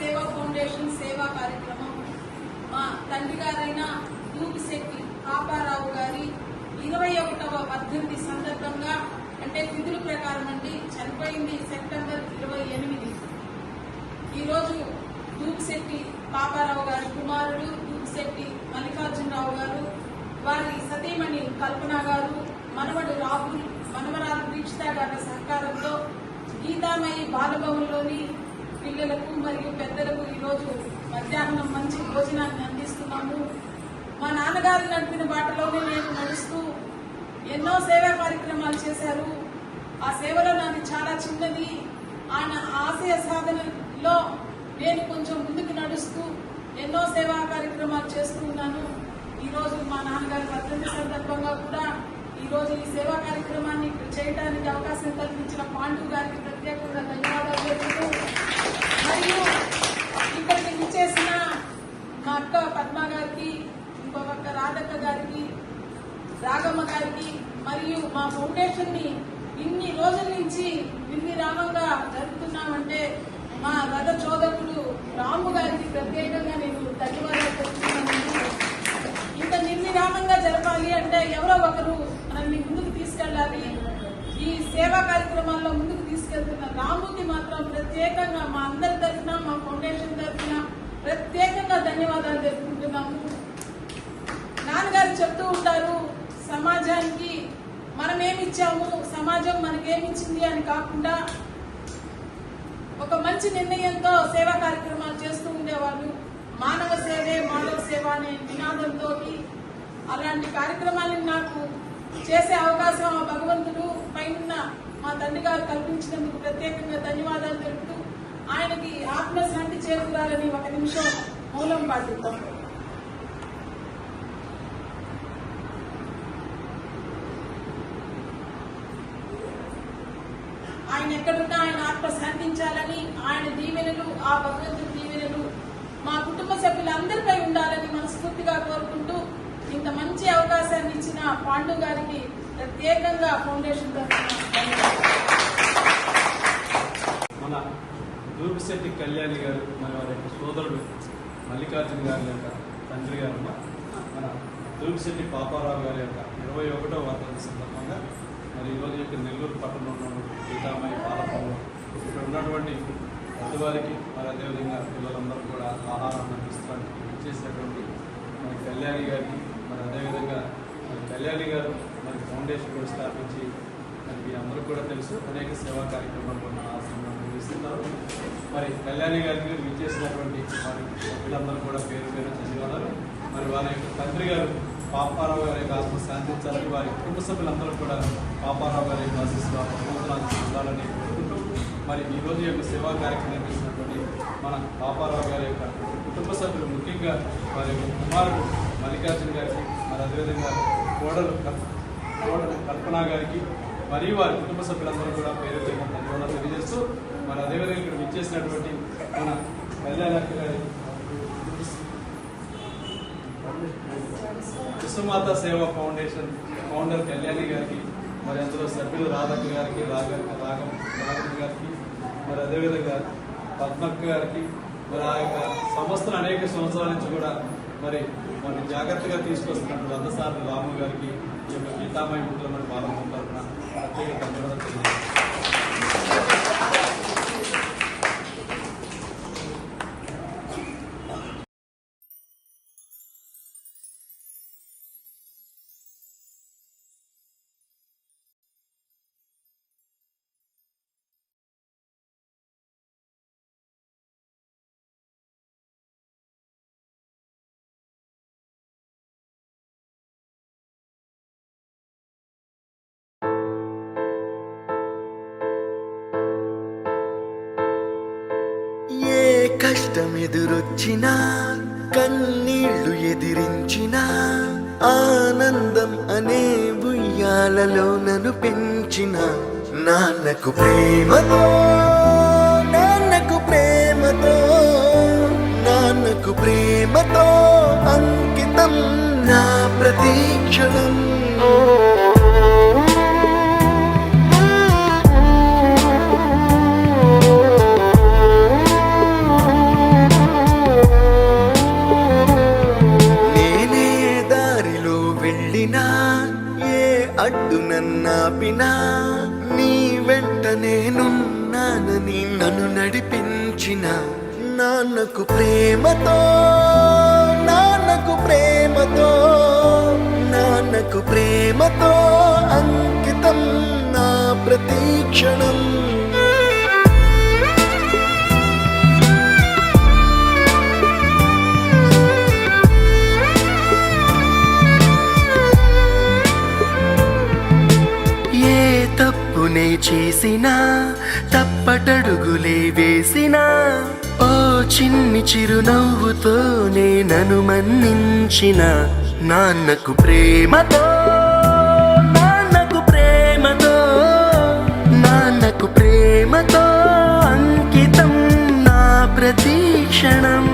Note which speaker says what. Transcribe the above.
Speaker 1: సేవా ఫౌండేషన్ సేవా కార్యక్రమం. మా తండ్రి గారైన దూపిశెట్టి పాపారావు గారి ఇరవై ఒకటవ వర్ధంతి సందర్భంగా అంటే తిథుల ప్రకారం అండి చనిపోయింది సెప్టెంబర్ ఇరవై ఎనిమిది. ఈరోజు దూపిశెట్టి పాపారావు గారి కుమారుడు దూపిశెట్టి మల్లికార్జునరావు గారు వారి సతీమణి కల్పన గారు మనవడు రాహుల్ మనవరాలు దీక్షిత గారి సహకారంతో గీతామయి బాలభవన్లోని పిల్లలకు మరియు పెద్దలకు ఈరోజు మధ్యాహ్నం మంచి భోజనాన్ని అందిస్తున్నాము. మా నాన్నగారు నడిపిన బాటలోనే నేను నడుస్తూ ఎన్నో సేవా కార్యక్రమాలు చేశారు. ఆ సేవలో నాది చాలా చిన్నది. ఆయన ఆశయ సాధనలో నేను కొంచెం ముందుకు నడుస్తూ ఎన్నో సేవా కార్యక్రమాలు చేస్తూ ఉన్నాను. ఈరోజు మా నాన్నగారి వర్ధంతి సందర్భంగా కూడా ఈరోజు ఈ సేవా కార్యక్రమాన్ని చేయడానికి అవకాశం కల్పించిన పాండు గారికి ప్రత్యేకంగా ధన్యవాదాలు తెలుపుతూ మరియు ఇక్కడికి విచ్చేసిన మా అక్క పద్మ గారికి ఇంకో పక్క రాధక్క గారికి రాఘమ్మ గారికి మరియు మా ఫౌండేషన్ని ఇన్ని రోజుల నుంచి నిర్విరామంగా జరుపుతున్నామంటే మా రథ చోదకుడు రాము గారికి ప్రత్యేకంగా నేను ధన్యవాదాలు తెలుపుతున్నాను. ఇంత నిర్విరామంగా జరపాలి అంటే ఎవరో ఒకరు మనల్ని ముందుకు తీసుకెళ్ళాలి. ఈ సేవా కార్యక్రమాల్లో ముందుకు తీసుకెళ్తున్న రాముకి మాత్రం ప్రత్యేకంగా మా అందరి తరఫున మా ఫౌండేషన్ తరఫున ప్రత్యేకంగా ధన్యవాదాలు తెలుపుకుంటున్నాము. నాన్నగారు చెప్తూ ఉంటారు సమాజానికి మనం ఏమిచ్చాము సమాజం మనకేమిచ్చింది అని కాకుండా ఒక మంచి నిర్ణయంతో సేవా కార్యక్రమాలు చేస్తూ ఉండేవాళ్ళు. మానవ సేవే మానవ సేవ అనే నినాదంతో అలాంటి కార్యక్రమాలను నాకు చేసే అవకాశం ఆ భగవంతుడు పైన మా తండ్రి గారు కల్పించినందుకు ప్రత్యేకంగా ధన్యవాదాలు తెలుపుతూ ఆయనకి ఆత్మశాంతి చేకూరాలని ఒక నిమిషం మూలం పాటిద్దాం. ఆయన ఎక్కడున్నా ఆయన ఆత్మ శాంతించాలని ఆయన దీవెనలు ఆ భగవంతుడి దీవెనలు మా కుటుంబ సభ్యులందరిపై ఉండాలని మనస్ఫూర్తిగా కోరుకుంటూ ఇంత మంచి అవకాశాన్ని ఇచ్చిన పాండు గారికి ప్రత్యేకంగా ఫౌండేషన్
Speaker 2: మన దూపిశెట్టి కళ్యాణి గారు మన వారి యొక్క సోదరుడు మల్లికార్జున గారి యొక్క తండ్రి గారు మన దూపిశెట్టి పాపారావు గారి యొక్క ఇరవై ఒకటో వర్ధంతి సందర్భంగా మరి ఈరోజు యొక్క నెల్లూరు పట్టణంలో ఉన్నటువంటి సీతామయ్య పాలపంలో ఇక్కడ ఉన్నటువంటి పెద్దవారికి మరి అదేవిధంగా పిల్లలందరూ కూడా ఆహారం అందిస్తానికి ఇచ్చేసినటువంటి మరి కళ్యాణి గారికి మరి అదేవిధంగా మరి కళ్యాణి గారు మరి ఫౌండేషన్ కూడా స్థాపించి మరి మీ అందరూ కూడా తెలుసు అనేక సేవా కార్యక్రమాలు మన ఆశ్రమంలో నిర్వహిస్తున్నారు. మరి కళ్యాణి గారికి విచ్చేసినటువంటి వారి సభ్యులందరూ కూడా పేరు పేరు ధన్యవాదాలు. మరి వారి యొక్క తండ్రి గారు పాపారావు గారి యొక్క ఆత్మ శాంతించాలని వారి కుటుంబ సభ్యులందరూ కూడా పాపారావు గారి యొక్క ఆశీస్సులు ప్రబోధనాలు కోరుకుంటూ మరి ఈ రోజు యొక్క సేవా కార్యక్రమం నిర్వహిస్తున్నటువంటి మన పాపారావు గారి యొక్క కుటుంబ సభ్యులు ముఖ్యంగా వారి యొక్క కుమారుడు మల్లికార్జున గారికి మరి అదేవిధంగా కోడలు కోడలు కల్పన గారికి మరియు వారి కుటుంబ సభ్యులందరూ కూడా పేరు పేరు ధన్యవాదాలు తెలియజేస్తూ మరి అదేవిధంగా ఇక్కడ విచ్చేసినటువంటి మన కళ్యాణ గారి విశ్వమాత సేవా ఫౌండేషన్ ఫౌండర్ కళ్యాణి గారికి మరి అందులో సభ్యులు రాధక్క గారికి రాగ రాగం రాఘవ గారికి మరి అదేవిధంగా పద్మక్క గారికి మరి ఆ యొక్క సంస్థను అనేక సంవత్సరాల నుంచి కూడా మరి మరి జాగ్రత్తగా తీసుకొస్తున్నట్టు రథసారి రాము గారికి ఈ యొక్క గీతామయ మిత్రుల మరి బాలమ్మ ఉంటారు ప్రత్యేక ధన్యవాదాలు
Speaker 3: కష్టం ఎదురొచ్చినా కన్నీళ్ళు ఎదిరించినా ఆనందం అనే ఉయ్యాలలో నన్ను పెంచిన. నాన్నకు ప్రేమతో నాన్నకు ప్రేమతో నాన్నకు ప్రేమతో అంకితం నా ప్రతీక్షణం
Speaker 4: నడిపించిన నాన్నకు ప్రేమతో నాన్నకు ప్రేమతో నాన్నకు ప్రేమతో అంకితం నా ప్రతీక్షణం చేసినా తప్పటడుగులే వేసినా ఓ చిన్ని చిరునవ్వుతో నేనను మన్నించిన నాన్నకు ప్రేమతో నాన్నకు ప్రేమతో నాన్నకు ప్రేమతో అంకితం నా ప్రతీక్షణం